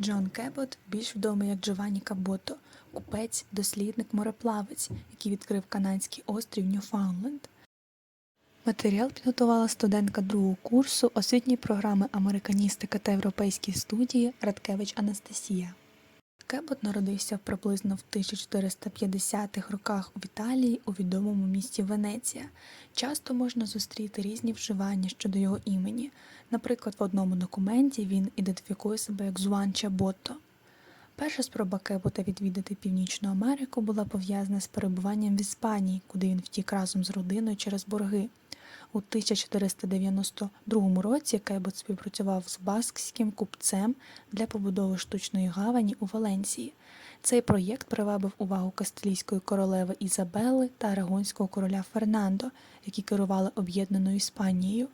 Джон Кебот, більш відомий як Джованні Кабото, купець, дослідник, мореплавець, який відкрив канадський острів Ньюфаундленд. Матеріал підготувала студентка другого курсу освітньої програми Американістика та європейські студії Радкевич Анастасія. Кебот народився приблизно в 1450-х роках в Італії у відомому місті Венеція. Часто можна зустріти різні вживання щодо його імені. Наприклад, в одному документі він ідентифікує себе як Зуан Чаботто. Перша спроба Кебота відвідати Північну Америку була пов'язана з перебуванням в Іспанії, куди він втік разом з родиною через борги. У 1492 році Кебот співпрацював з баскським купцем для побудови штучної гавані у Валенсії. Цей проєкт привабив увагу кастилійської королеви Ізабели та арагонського короля Фернандо, які керували об'єднаною Іспанією.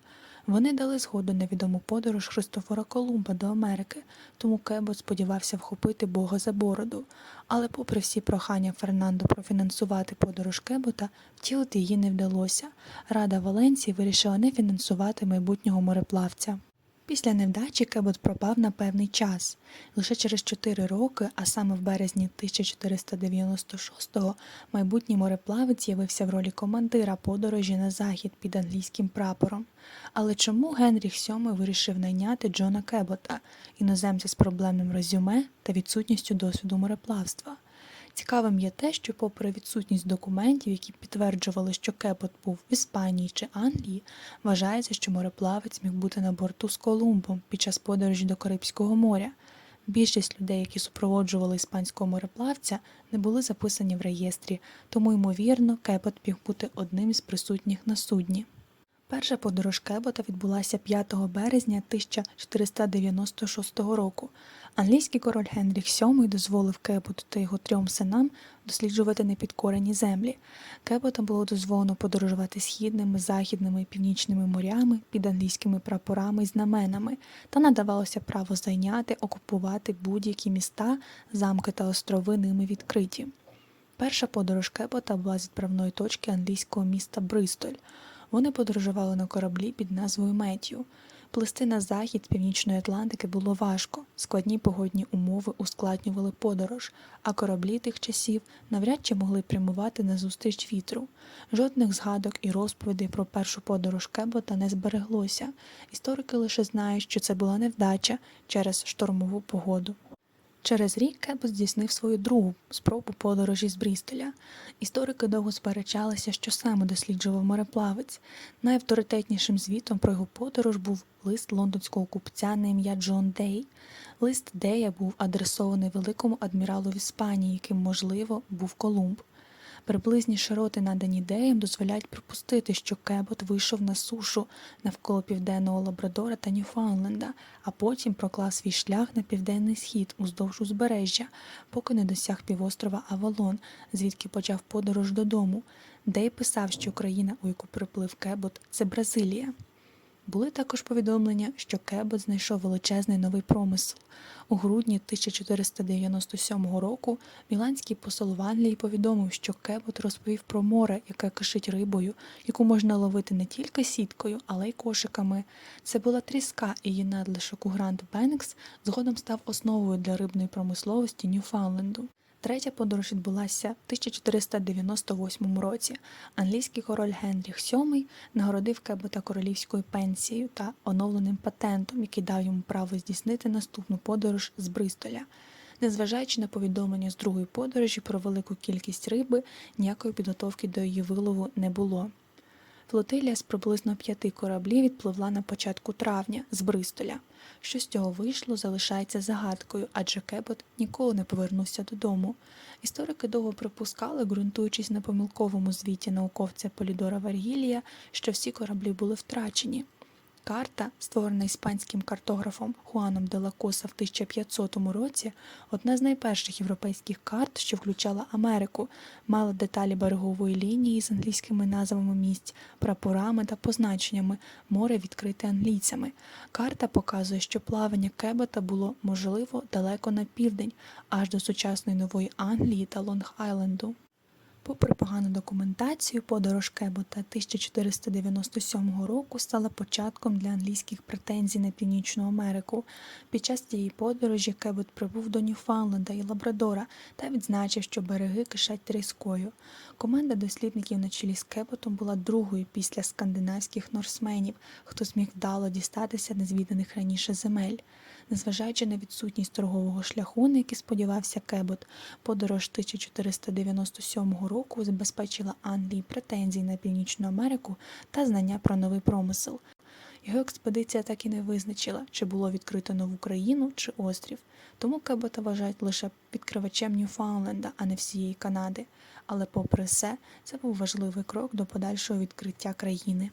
Вони дали згоду на відому подорож Христофора Колумба до Америки, тому Кебот сподівався вхопити Бога за бороду. Але, попри всі прохання Фернандо профінансувати подорож Кебота, втілити її не вдалося. Рада Валенції вирішила не фінансувати майбутнього мореплавця. Після невдачі Кебот пропав на певний час. Лише через 4 роки, а саме в березні 1496-го, майбутній мореплавець з'явився в ролі командира подорожі на захід під англійським прапором. Але чому Генріх VII вирішив найняти Джона Кебота, іноземця з проблемним резюме та відсутністю досвіду мореплавства? Цікавим є те, що, попри відсутність документів, які підтверджували, що Кепот був в Іспанії чи Англії, вважається, що мореплавець міг бути на борту з Колумбом під час подорожі до Карибського моря. Більшість людей, які супроводжували іспанського мореплавця, не були записані в реєстрі, тому, ймовірно, Кепот міг бути одним із присутніх на судні. Перша подорож Кебота відбулася 5 березня 1496 року. Англійський король Генріх VII дозволив Кеботу та його трьом синам досліджувати непідкорені землі. Кебота було дозволено подорожувати східними, західними і північними морями під англійськими прапорами і знаменами, та надавалося право зайняти, окупувати будь-які міста, замки та острови ними відкриті. Перша подорож Кебота була з відправної точки англійського міста Бристоль. Вони подорожували на кораблі під назвою Меттю. Плисти на захід з північної Атлантики було важко, складні погодні умови ускладнювали подорож, а кораблі тих часів навряд чи могли прямувати назустріч вітру. Жодних згадок і розповідей про першу подорож Кебота не збереглося. Історики лише знають, що це була невдача через штормову погоду. Через рік Кебот здійснив свою другу спробу подорожі з Брістоля. Історики довго сперечалися, що саме досліджував мореплавець. Найавторитетнішим звітом про його подорож був лист лондонського купця на ім'я Джон Дей. Лист Дея був адресований великому адміралу в Іспанії, яким, можливо, був Колумб. Приблизні широти, надані Деєм, дозволяють припустити, що Кебот вийшов на сушу навколо південного Лабрадора та Ньюфаундленда, а потім проклав свій шлях на південний схід уздовж узбережжя, поки не досяг півострова Авалон, звідки почав подорож додому. Дей писав, що країна, у яку приплив Кебот, це Бразилія. Були також повідомлення, що Кебот знайшов величезний новий промисел. У грудні 1497 року міланський посол в Англії повідомив, що Кебот розповів про море, яке кишить рибою, яку можна ловити не тільки сіткою, але й кошиками. Це була тріска, і її надлишок у Гранд Бенкс згодом став основою для рибної промисловості Ньюфаундленду. Третя подорож відбулася в 1498 році. Англійський король Генріх VII нагородив Кебета королівською пенсією та оновленим патентом, який дав йому право здійснити наступну подорож з Бристоля. Незважаючи на повідомлення з другої подорожі про велику кількість риби, ніякої підготовки до її вилову не було. Флотилія з приблизно п'яти кораблів відпливла на початку травня з Бристоля. Що з цього вийшло, залишається загадкою, адже Кебот ніколи не повернувся додому. Історики довго припускали, ґрунтуючись на помилковому звіті науковця Полідора Варгілія, що всі кораблі були втрачені. Карта, створена іспанським картографом Хуаном де ла Коса в 1500 році, одна з найперших європейських карт, що включала Америку, мала деталі берегової лінії з англійськими назвами місць, прапорами та позначеннями, море відкрите англійцями. Карта показує, що плавання Кебота було можливо далеко на південь, аж до сучасної нової Англії та Лонг-Айленду. Попри погану документацію, подорож Кебота 1497 року стала початком для англійських претензій на Північну Америку. Під час цієї подорожі Кебот прибув до Ньюфаунленда і Лабрадора та відзначив, що береги кишать тріскою. Команда дослідників на чолі з Кеботом була другою після скандинавських норсменів, хто зміг вдало дістатися незвіданих раніше земель. Незважаючи на відсутність торгового шляху, на який сподівався Кебот, подорож 1497 року забезпечила Англії претензії на Північну Америку та знання про новий промисел. Його експедиція так і не визначила, чи було відкрито нову країну чи острів, тому Кебота вважають лише відкривачем Ньюфаунленда, а не всієї Канади. Але попри все, це був важливий крок до подальшого відкриття країни.